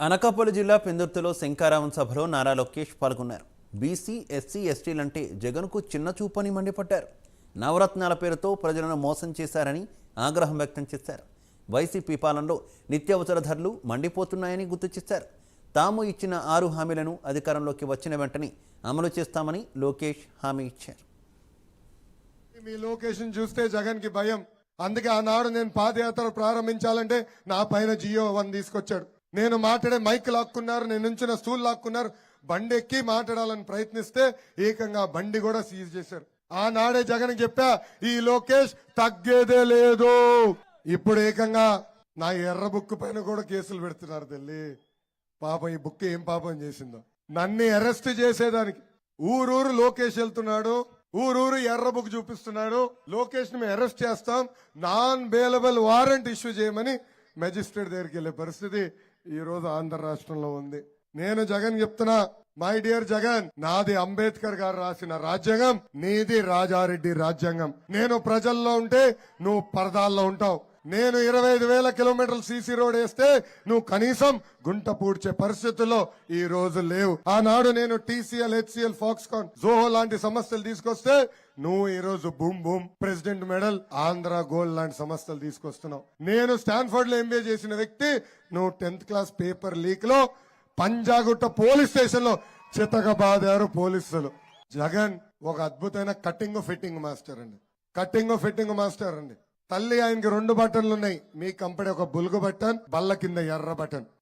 అనకాపల్లి జిల్లా పెందుర్తిలో శంకారావం సభలో నారా లోకేష్ పాల్గొన్నారు. బీసీ ఎస్సీ ఎస్టీలంటే జగన్కు చిన్న చూపని మండిపడ్డారు. నవరత్నాల పేరుతో ప్రజలను మోసం చేశారని ఆగ్రహం వ్యక్తం చేశారు. వైసీపీ పాలనలో నిత్యావసర ధరలు మండిపోతున్నాయని గుర్తు చేశారు. తాము ఇచ్చిన ఆరు హామీలను అధికారంలోకి వచ్చిన వెంటనే అమలు చేస్తామని లోకేష్ హామీ ఇచ్చారు. మీ లొకేషన్ చూస్తే జగన్కి భయం. అందుకే ఆనాడు నేను పాదయాత్ర ప్రారంభించాలంటే నా పైన జియో వన్ తీసుకొచ్చాడు. నేను మాట్లాడే మైక్ లాక్కున్నారు నేను నుంచిన స్టూల్ లాక్కున్నారు బండి ఎక్కి మాట్లాడాలని ప్రయత్నిస్తే ఏకంగా బండి కూడా సీజ్ చేశారు. ఆనాడే జగన్ చెప్పా ఈ లోకేష్ తగ్గేదే లేదు. ఇప్పుడు ఏకంగా నా ఎర్ర బుక్ పైన కూడా కేసులు పెడుతున్నారు తల్లి. పాపం ఈ బుక్ ఏం పాపం చేసిందో. నన్ను అరెస్ట్ చేసేదానికి. ఊరూరు లోకేష్ వెళ్తున్నాడు ఊరూరు ఎర్ర బుక్ చూపిస్తున్నాడు. లోకేష్ని మేము అరెస్ట్ చేస్తాం నాన్ బేలబుల్ వారెంట్ ఇష్యూ చేయమని మెజిస్ట్రేట్ దగ్గరికి వెళ్ళే పరిస్థితి ఈ రోజు ఆంధ్ర రాష్ట్రంలో ఉంది. నేను జగన్ చెప్తున్నా మై డియర్ జగన్ నాది అంబేద్కర్ గారు రాసిన రాజ్యాంగం నీది రాజారెడ్డి రాజ్యాంగం. నేను ప్రజల్లో ఉంటే నువ్వు పరదాల్లో ఉంటావు. నేను ఇరవై ఐదు వేల కిలోమీటర్లు సీసీ రోడ్ వేస్తే నువ్వు కనీసం గుంట పూడ్చే పరిస్థితుల్లో ఈ రోజు లేవు. ఆనాడు నేను టీసీఎల్ హెచ్సిఎల్ ఫాక్స్కాన్ జోహో లాంటి సమస్యలు తీసుకొస్తే నువ్వు ఈ రోజు boom boom president medal Andhra gold లాంటి సమస్యలు తీసుకొస్తున్నావు. నేను స్టాన్ఫర్డ్లో ఎంబీఏ చేసిన వ్యక్తి నువ్వు టెన్త్ క్లాస్ పేపర్ లీక్లో పంజాగుట్ట పోలీస్ స్టేషన్లో చితకబాదారు పోలీసులు. జగన్ ఒక అద్భుతమైన కటింగ్ ఫిట్టింగ్ మాస్టర్ అండి. కటింగ్ ఫిట్టింగ్ మాస్టర్ అండి. తల్లి ఆయనకి రెండు బటన్లు ఉన్నాయి మీ కంపెనీ ఒక బులుగు బటన్ బల్ల కింద ఎర్ర బటన్.